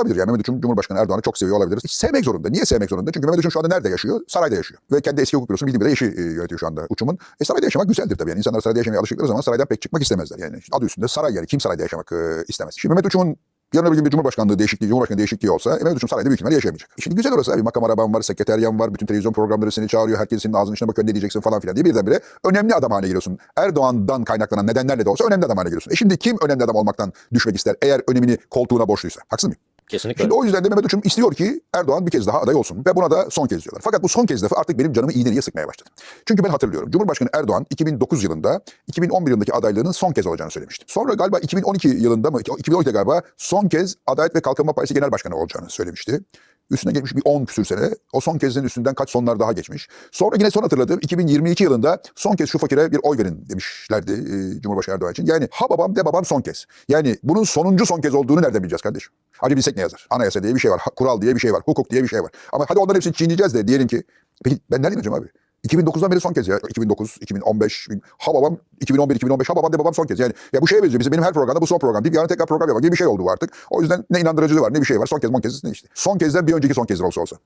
Olabilir yani Mehmet Uçum Cumhurbaşkanı Erdoğan'ı çok seviyor olabilir. Hiç sevmek zorunda. Niye sevmek zorunda? Çünkü Mehmet Uçum şu anda nerede yaşıyor? Sarayda yaşıyor. Ve kendi eski hukuk bürosunu bildiğim bile eşi e, yönetiyor şu anda Uçum'un. E sarayda yaşamak güzeldir tabii. Yani insanlar sarayda yaşamaya alıştıkları zaman saraydan pek çıkmak istemezler. Yani adı üstünde saray yani. Kim sarayda yaşamak e, istemez. Şimdi Mehmet Uçum'un Yarın öbür gün bir cumhurbaşkanlığı değişikliği, cumhurbaşkanı değişikliği olsa Mehmet Uçum sarayda büyük ihtimalle yaşayamayacak. E Şimdi güzel orası abi. Makam araban var, sekreteryan var, bütün televizyon programları seni çağırıyor. Herkes senin ağzının içine bakıyor ne diyeceksin falan filan diye birdenbire önemli adam haline geliyorsun. Erdoğan'dan kaynaklanan nedenlerle de olsa önemli adam haline geliyorsun. E şimdi kim önemli adam olmaktan düşmek ister eğer önemini koltuğuna borçluysa? Haksız mıyım? Kesinlikle. Şimdi o yüzden de Mehmet Uçum istiyor ki Erdoğan bir kez daha aday olsun ve buna da son kez diyorlar. Fakat bu son kez lafı artık benim canımı iğneliye sıkmaya başladı. Çünkü ben hatırlıyorum. Cumhurbaşkanı Erdoğan 2009 yılında 2011 yılındaki adaylığının son kez olacağını söylemişti. Sonra galiba 2012 yılında mı 2012'de galiba son kez Adalet ve Kalkınma Partisi Genel Başkanı olacağını söylemişti. Üstüne geçmiş bir 10 küsür sene. O son kezin üstünden kaç sonlar daha geçmiş. Sonra yine son hatırladığım 2022 yılında son kez şu fakire bir oy verin demişlerdi e, Cumhurbaşkanı Erdoğan için. Yani ha babam de babam son kez. Yani bunun sonuncu son kez olduğunu nereden bileceğiz kardeşim? Hadi bilsek ne yazar? Anayasa diye bir şey var. Kural diye bir şey var. Hukuk diye bir şey var. Ama hadi onların hepsini çiğneyeceğiz de diyelim ki. Peki ben nereden bileceğim abi? 2009'dan beri son kez ya. 2009, 2015, ha babam 2011, 2015 ha babam de babam son kez. Yani ya bu şeye benziyor. Bizim benim her programda bu son program deyip yarın tekrar program yapmak gibi bir şey oldu bu artık. O yüzden ne inandırıcılığı var ne bir şey var. Son kez mon kez ne işte. Son kezden bir önceki son kezdir olsa olsa.